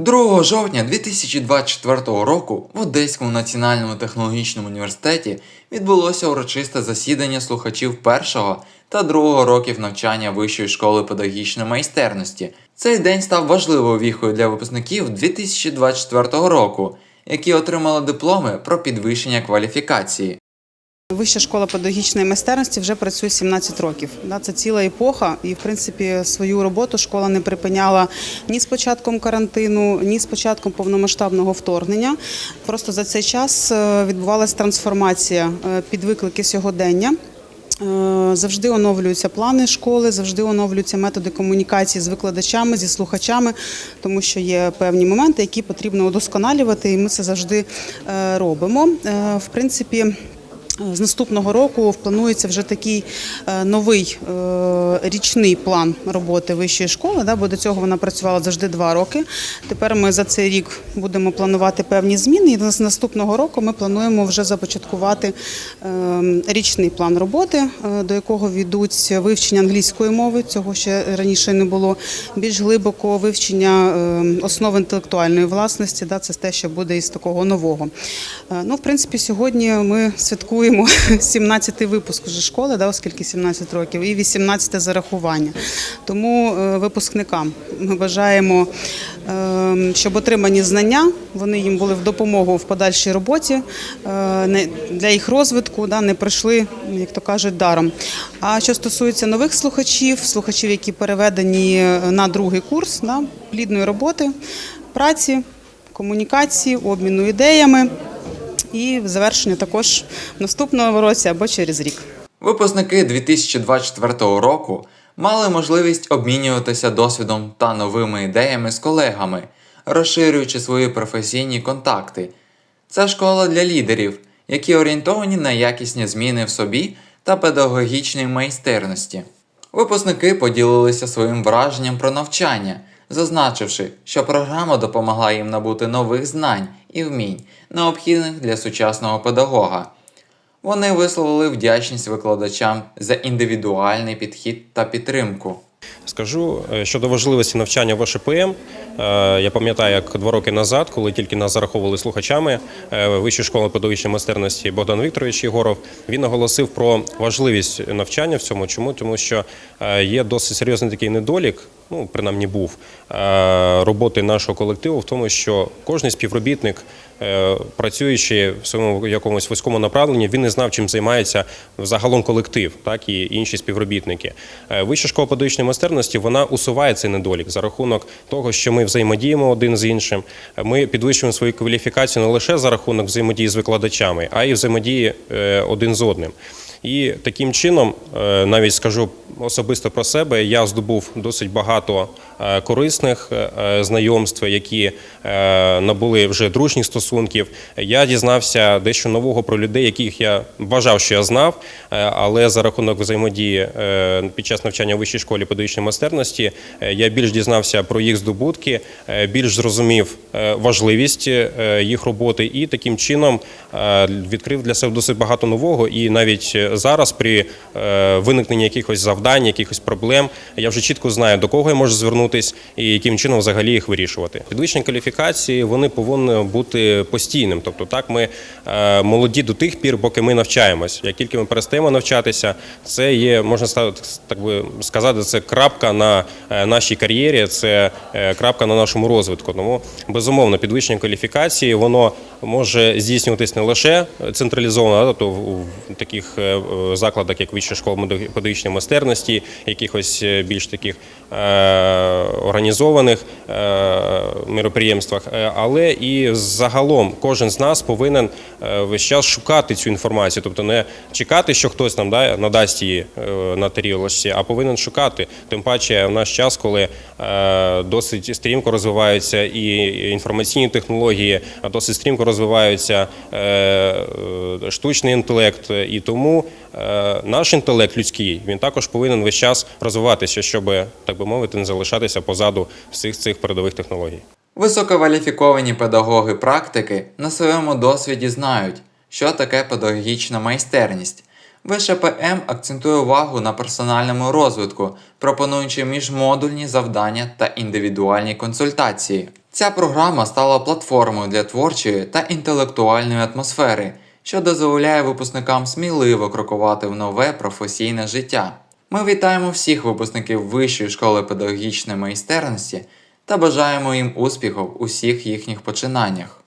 2 жовтня 2024 року в Одеському національному технологічному університеті відбулося урочисте засідання слухачів першого та другого років навчання Вищої школи педагогічної майстерності. Цей день став важливою віхою для випускників 2024 року, які отримали дипломи про підвищення кваліфікації. Вища школа педагогічної майстерності вже працює 17 років. Це ціла епоха, і в принципі свою роботу школа не припиняла ні з початком карантину, ні з початком повномасштабного вторгнення. Просто за цей час е, відбувалася трансформація е, під виклики сьогодення. Е, Завжди оновлюються плани школи, завжди оновлюються методи комунікації з викладачами, зі слухачами, тому що є певні моменти, які потрібно удосконалювати, і ми це завжди робимо. В принципі. З наступного року планується вже такий е, новий е, річний план роботи вищої школи, бо до цього вона працювала завжди два роки. Тепер ми за цей рік будемо планувати певні зміни. І з наступного року ми плануємо вже започаткувати е, річний план роботи, е, до якого війдуть вивчення англійської мови. Цього ще раніше не було. Більш глибоко вивчення е, основ інтелектуальної власності. Це те, що буде із такого нового. Ну, в принципі, сьогодні ми святкуємо 17-й випуск вже школи, да, оскільки 17 років, і 18-те зарахування. Тому е, випускникам ми бажаємо, е, щоб отримані знання, вони їм були в допомогу в подальшій роботі, е, для їх розвитку, да, не прийшли, як то кажуть, даром. А що стосується нових слухачів, слухачів, які переведені е, на другий курс да, плідної роботи, праці, комунікації, обміну ідеями і завершення також в наступному році або через рік. Випускники 2024 року мали можливість обмінюватися досвідом та новими ідеями з колегами, розширюючи свої професійні контакти. Це школа для лідерів, які орієнтовані на якісні зміни в собі та педагогічній майстерності. Випускники поділилися своїм враженням про навчання, зазначивши, що програма допомогла їм набути нових знань і вмінь, необхідних для сучасного педагога. Вони висловили вдячність викладачам за індивідуальний підхід та підтримку. Скажу е, щодо важливості навчання в ОШПМ. е, Я пам'ятаю, як два роки назад, коли тільки нас зараховували слухачами е, Вищої школи педагогічної майстерності Богдан Вікторович Єгоров, він наголосив про важливість навчання в цьому. Чому? Тому що є досить серйозний такий недолік. Ну, принаймні був е, роботи нашого колективу в тому, що кожен співробітник, е, працюючи в своєму якомусь вузькому направленні, він не знав, чим займається загалом колектив, так і інші співробітники. Е, Вища школа педагогічної майстерності вона усуває цей недолік за рахунок того, що ми взаємодіємо один з іншим. Ми підвищуємо свою кваліфікацію не лише за рахунок взаємодії з викладачами, а й взаємодії один з одним. І таким чином, е, навіть скажу особисто про себе, я здобув досить багато е, корисних е, знайомств, які набули вже дружніх стосунків. Я дізнався дещо нового про людей, яких я вважав, що я знав, але за рахунок взаємодії під час навчання в вищій школі педагогічної майстерності я більш дізнався про їх здобутки, більш зрозумів важливість їх роботи і таким чином відкрив для себе досить багато нового. І навіть зараз, при е, виникненні якихось завдань, якихось проблем, я вже чітко знаю, до кого я можу звернутись і яким чином взагалі їх вирішувати. Підвищення кваліфікації вони повинні бути постійним. Тобто, так ми е, молоді до тих пір, поки ми навчаємось. Як тільки ми перестаємо навчатися, це є можна так би сказати, це крапка на е, нашій кар'єрі, це крапка на нашому розвитку. Тому безумовно підвищення кваліфікації воно може здійснюватись не лише централізовано, тобто в таких закладах, як Вища школа педагогічної майстерності, якихось е, більш таких е, організованих е, міроприємствах, Е, але і загалом кожен з нас повинен весь час шукати цю інформацію, тобто не чекати, що хтось нам да, надасть її на тарілочці, а повинен шукати. Тим паче в наш час, коли досить стрімко розвиваються і інформаційні технології, досить стрімко розвиваються штучний інтелект, і тому наш інтелект людський він також повинен весь час розвиватися, щоб так би мовити, не залишатися позаду всіх цих передових технологій. Висококваліфіковані педагоги практики на своєму досвіді знають, що таке педагогічна майстерність. ВШПМ акцентує увагу на персональному розвитку, пропонуючи міжмодульні завдання та індивідуальні консультації. Ця програма стала платформою для творчої та інтелектуальної атмосфери, що дозволяє випускникам сміливо крокувати в нове професійне життя. Ми вітаємо всіх випускників Вищої школи педагогічної майстерності та бажаємо їм успіху в усіх їхніх починаннях.